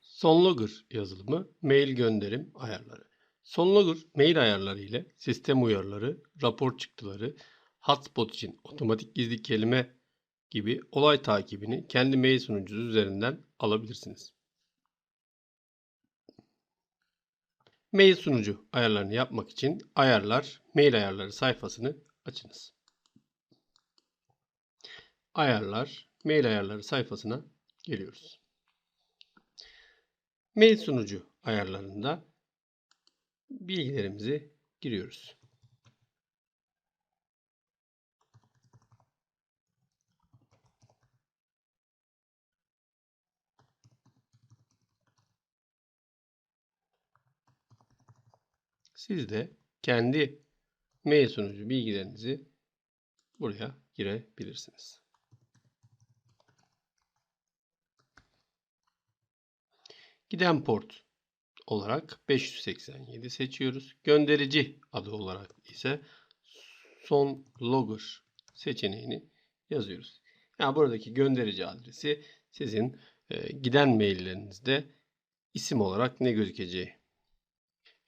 Sonlogger yazılımı mail gönderim ayarları. Sonlogger mail ayarları ile sistem uyarıları, rapor çıktıları, hotspot için otomatik gizli kelime gibi olay takibini kendi mail sunucusu üzerinden alabilirsiniz. Mail sunucu ayarlarını yapmak için ayarlar, mail ayarları sayfasını açınız. Ayarlar, mail ayarları sayfasına geliyoruz. Mail sunucu ayarlarında bilgilerimizi giriyoruz. Siz de kendi mail sunucu bilgilerinizi buraya girebilirsiniz. Giden port olarak 587 seçiyoruz. Gönderici adı olarak ise son logger seçeneğini yazıyoruz. Yani buradaki gönderici adresi sizin e, giden maillerinizde isim olarak ne gözükeceği.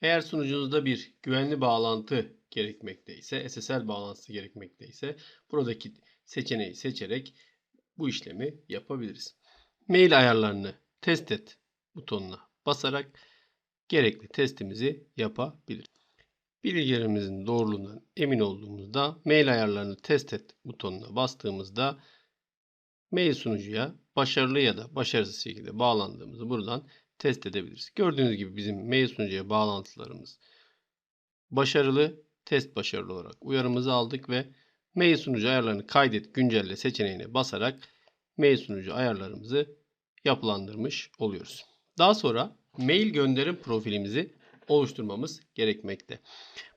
Eğer sunucunuzda bir güvenli bağlantı gerekmekteyse, SSL bağlantısı gerekmekteyse buradaki seçeneği seçerek bu işlemi yapabiliriz. Mail ayarlarını test et butonuna basarak gerekli testimizi yapabiliriz. Bilgilerimizin doğruluğundan emin olduğumuzda mail ayarlarını test et butonuna bastığımızda mail sunucuya başarılı ya da başarısız şekilde bağlandığımızı buradan test edebiliriz. Gördüğünüz gibi bizim mail sunucuya bağlantılarımız başarılı, test başarılı olarak uyarımızı aldık ve mail sunucu ayarlarını kaydet güncelle seçeneğine basarak mail sunucu ayarlarımızı yapılandırmış oluyoruz. Daha sonra mail gönderim profilimizi oluşturmamız gerekmekte.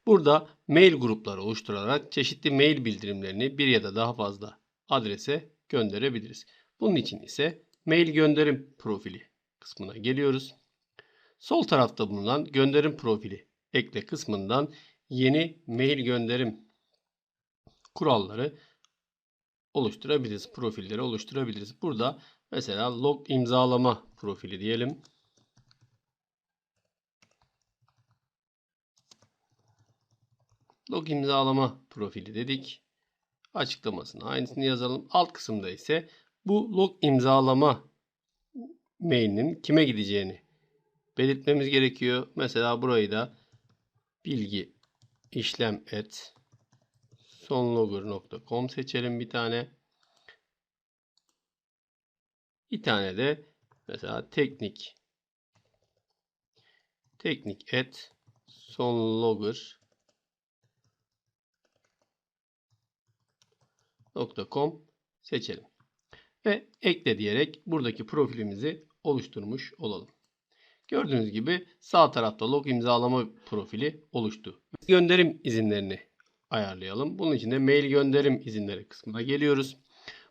Burada mail grupları oluşturarak çeşitli mail bildirimlerini bir ya da daha fazla adrese gönderebiliriz. Bunun için ise mail gönderim profili kısmına geliyoruz. Sol tarafta bulunan gönderim profili ekle kısmından yeni mail gönderim kuralları oluşturabiliriz. Profilleri oluşturabiliriz. Burada mesela log imzalama profili diyelim. Log imzalama profili dedik. Açıklamasını aynısını yazalım. Alt kısımda ise bu log imzalama mailinin kime gideceğini belirtmemiz gerekiyor. Mesela burayı da bilgi işlem et sonlogger.com seçelim bir tane. Bir tane de mesela teknik teknik et sonlogger.com seçelim. Ve ekle diyerek buradaki profilimizi oluşturmuş olalım. Gördüğünüz gibi sağ tarafta log imzalama profili oluştu. Gönderim izinlerini ayarlayalım. Bunun için de mail gönderim izinleri kısmına geliyoruz.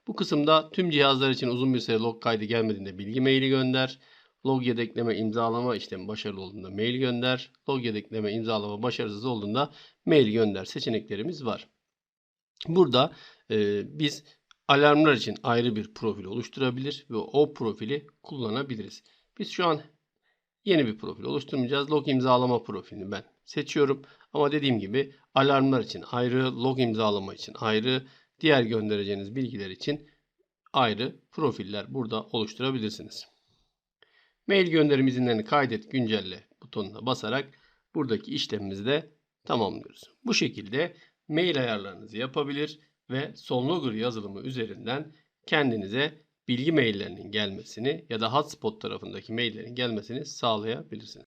Bu kısımda tüm cihazlar için uzun bir süre log kaydı gelmediğinde bilgi maili gönder. Log yedekleme imzalama işlemi başarılı olduğunda mail gönder. Log yedekleme imzalama başarısız olduğunda mail gönder seçeneklerimiz var. Burada e, biz alarmlar için ayrı bir profil oluşturabilir ve o profili kullanabiliriz. Biz şu an yeni bir profil oluşturmayacağız. Log imzalama profilini ben seçiyorum. Ama dediğim gibi alarmlar için ayrı, log imzalama için ayrı, diğer göndereceğiniz bilgiler için ayrı profiller burada oluşturabilirsiniz. Mail gönderim izinlerini kaydet güncelle butonuna basarak buradaki işlemimizi de tamamlıyoruz. Bu şekilde mail ayarlarınızı yapabilir ve Sonlogger yazılımı üzerinden kendinize bilgi maillerinin gelmesini ya da hotspot tarafındaki maillerin gelmesini sağlayabilirsiniz.